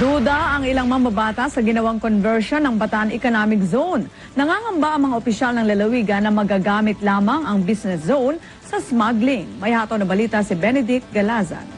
Duda ang ilang mamabata sa ginawang conversion ng Bataan Economic Zone. Nangangamba ang mga opisyal ng lalawigan na magagamit lamang ang business zone sa smuggling. May hato na balita si Benedict Galazan.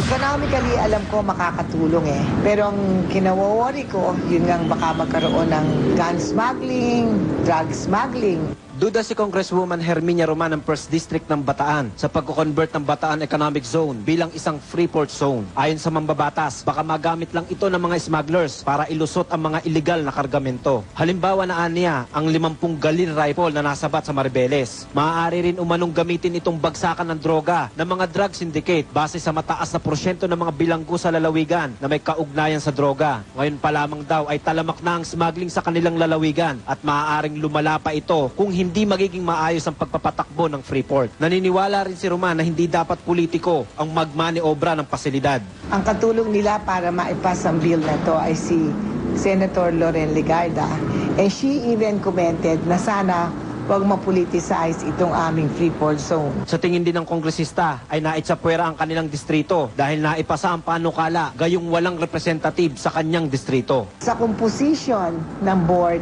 Economically, alam ko makakatulong eh. Pero ang kinaworry ko, yun nga baka magkaroon ng gun smuggling, drug smuggling. Duda si Congresswoman Herminia Roman ng 1st District ng Bataan sa pagko-convert ng Bataan Economic Zone bilang isang Freeport Zone. Ayon sa mambabatas, baka magamit lang ito ng mga smugglers para ilusot ang mga illegal na kargamento. Halimbawa na aniya, ang 50 Galil rifle na nasabat sa Maribeles. Maaari rin umanong gamitin itong bagsakan ng droga ng mga drug syndicate base sa mataas na porsyento ng mga bilanggo sa lalawigan na may kaugnayan sa droga. Ngayon pa lamang daw ay talamak na ang smuggling sa kanilang lalawigan at maaaring lumala pa ito kung hindi magiging maayos ang pagpapatakbo ng Freeport. Naniniwala rin si Roman na hindi dapat politiko ang magmaniobra ng pasilidad. Ang katulong nila para maipas ang bill na to ay si Senator Loren Ligarda. And she even commented na sana wag mapoliticize itong aming Freeport Zone. Sa tingin din ng kongresista ay naitsapwera ang kanilang distrito dahil naipasa ang panukala gayong walang representative sa kanyang distrito. Sa composition ng board,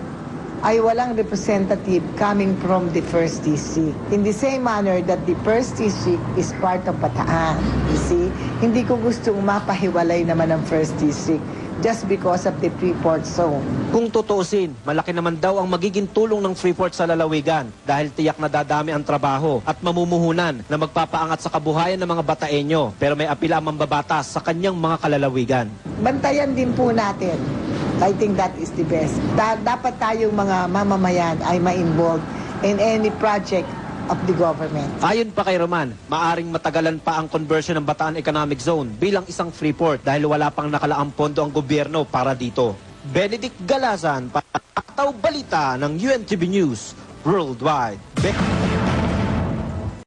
ay walang representative coming from the first district. In the same manner that the first district is part of Bataan. You see, hindi ko gustong mapahiwalay naman ang first district just because of the Freeport zone. Kung tutuusin, malaki naman daw ang magiging tulong ng Freeport sa lalawigan dahil tiyak na dadami ang trabaho at mamumuhunan na magpapaangat sa kabuhayan ng mga Bataenyo pero may apila ang mambabatas sa kanyang mga kalalawigan. Bantayan din po natin. I think that is the best. Da- dapat tayong mga mamamayan ay ma-involve in any project of the government. Ayon pa kay Roman, maaring matagalan pa ang conversion ng Bataan Economic Zone bilang isang Freeport dahil wala pang nakalaang pondo ang gobyerno para dito. Benedict Galazan, Pataw Balita ng UNTV News Worldwide. Be-